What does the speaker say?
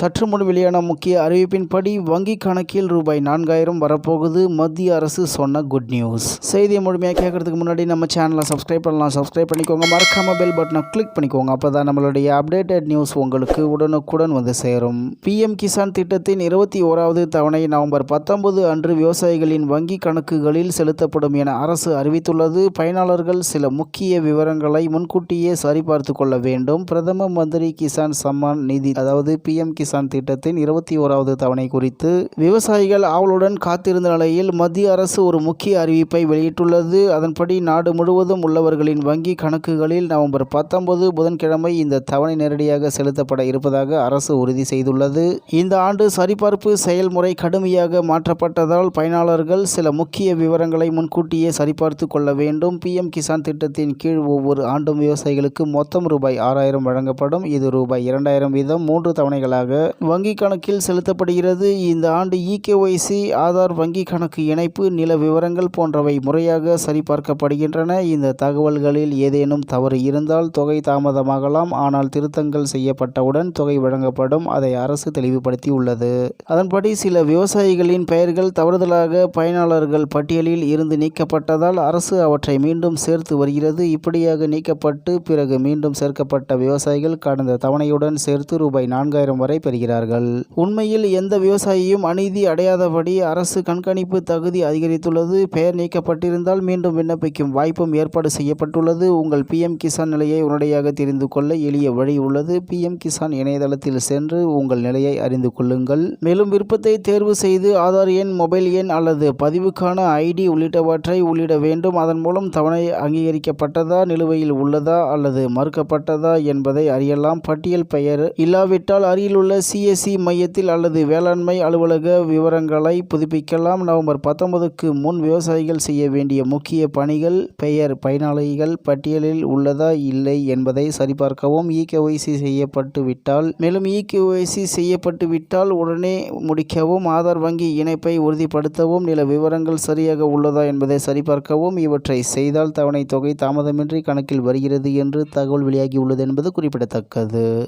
சற்று முன் வெளியான முக்கிய அறிவிப்பின்படி வங்கி கணக்கில் ரூபாய் நான்காயிரம் வரப்போகுது. மத்திய அரசு சொன்ன குட் நியூஸ் செய்தியை முழுமையாக கேட்கறதுக்கு முன்னாடி நம்ம சேனலை சப்ஸ்கிரைப் பண்ணலாம். சப்ஸ்கிரைப் பண்ணிக்கோங்க. மறக்காம பெல் பட்டனை கிளிக் பண்ணிக்கோங்க. அப்போ நம்மளுடைய அப்டேட்டட் நியூஸ் உங்களுக்கு உடனுக்குடன் வந்து சேரும். பிஎம் கிசான் திட்டத்தின் இருபத்தி ஓராவது தவணை நவம்பர் பத்தொன்பது அன்று விவசாயிகளின் வங்கி கணக்குகளில் செலுத்தப்படும் என அரசு அறிவித்துள்ளது. பயனாளர்கள் சில முக்கிய விவரங்களை முன்கூட்டியே சரிபார்த்து கொள்ள வேண்டும். பிரதம மந்திரி கிசான் சம்மான் நிதி அதாவது பிஎம் கிசான் திட்டத்தின் இருபத்தி ஓராவது தவணை குறித்து விவசாயிகள் ஆவலுடன் காத்திருந்த நிலையில் மத்திய அரசு ஒரு முக்கிய அறிவிப்பை வெளியிட்டுள்ளது. அதன்படி நாடு முழுவதும் உள்ளவர்களின் வங்கி கணக்குகளில் நவம்பர் பத்தொன்பது புதன்கிழமை இந்த தவணை நேரடியாக செலுத்தப்பட இருப்பதாக அரசு உறுதி செய்துள்ளது. இந்த ஆண்டு சரிபார்ப்பு செயல்முறை கடுமையாக மாற்றப்பட்டதால் பயனாளர்கள் சில முக்கிய விவரங்களை முன்கூட்டியே சரிபார்த்து கொள்ள வேண்டும். பிஎம் கிசான் திட்டத்தின் கீழ் ஒவ்வொரு ஆண்டும் விவசாயிகளுக்கு மொத்தம் ரூபாய் ஆறாயிரம் வழங்கப்படும். இது ரூபாய் இரண்டாயிரம் வீதம் மூன்று தவணைகளாக வங்கி கணக்கில் செலுத்தப்படுகிறது. இந்த ஆண்டு இகேஒய்சி ஆதார் வங்கி கணக்கு இணைப்பு நில விவரங்கள் போன்றவை முறையாக சரிபார்க்கப்படுகின்றன. இந்த தகவல்களில் ஏதேனும் தவறு இருந்தால் தொகை தாமதமாகலாம். ஆனால் திருத்தங்கள் செய்யப்பட்டவுடன் தொகை வழங்கப்படும். அதை அரசு தெளிவுபடுத்தியுள்ளது. அதன்படி சில விவசாயிகளின் பெயர்கள் தவறுதலாக பயனாளர்கள் பட்டியலில் இருந்து நீக்கப்பட்டதால் அரசு அவற்றை மீண்டும் சேர்த்து வருகிறது. இப்படியாக நீக்கப்பட்டு பிறகு மீண்டும் சேர்க்கப்பட்ட விவசாயிகள் கடந்த தவணையுடன் சேர்த்து ரூபாய் நான்காயிரம் வரை வருகிறார்கள் உண்மையில் எந்த விவசாயியும் அநீதி அடையாதபடி அரசு கண்காணிப்பு தகுதி அதிகரித்துள்ளது. பெயர் நீக்கப்பட்டிருந்தால் மீண்டும் விண்ணப்பிக்கும் வாய்ப்பும் ஏற்பாடு செய்யப்பட்டுள்ளது. உங்கள் பிஎம் கிசான் நிலையை உடனடியாக தெரிந்து கொள்ள எளிய வழி உள்ளது. பிஎம் கிசான் இணையதளத்தில் சென்று உங்கள் நிலையை அறிந்து கொள்ளுங்கள். மேலும் விருப்பத்தை தேர்வு செய்து ஆதார் எண் மொபைல் எண் அல்லது பதிவுக்கான ஐடி உள்ளிட்டவற்றை உள்ளிட வேண்டும். அதன் மூலம் தவணை அங்கீகரிக்கப்பட்டதா நிலுவையில் உள்ளதா அல்லது மறுக்கப்பட்டதா என்பதை அறியலாம். பட்டியல் பெயர் இல்லாவிட்டால் அருகிலுள்ள சிஎஸ்சி மையத்தில் அல்லது வேளாண்மை அலுவலக விவரங்களை புதுப்பிக்கலாம். நவம்பர் பத்தொன்பதுக்கு முன் விவசாயிகள் செய்ய வேண்டிய முக்கிய பணிகள் பெயர் பயனாளிகள் பட்டியலில் உள்ளதா இல்லை என்பதை சரிபார்க்கவும் இகேஒய்சி செய்யப்பட்டு விட்டால் மேலும் இகேஒய்சி செய்யப்பட்டு விட்டால் உடனே முடிக்கவும் ஆதார் வங்கி இணைப்பை உறுதிப்படுத்தவும் நில விவரங்கள் சரியாக உள்ளதா என்பதை சரிபார்க்கவும் இவற்றை செய்தால் தவணை தொகை தாமதமின்றி கணக்கில் வருகிறது என்று தகவல் வெளியாகியுள்ளது என்பது குறிப்பிடத்தக்கது.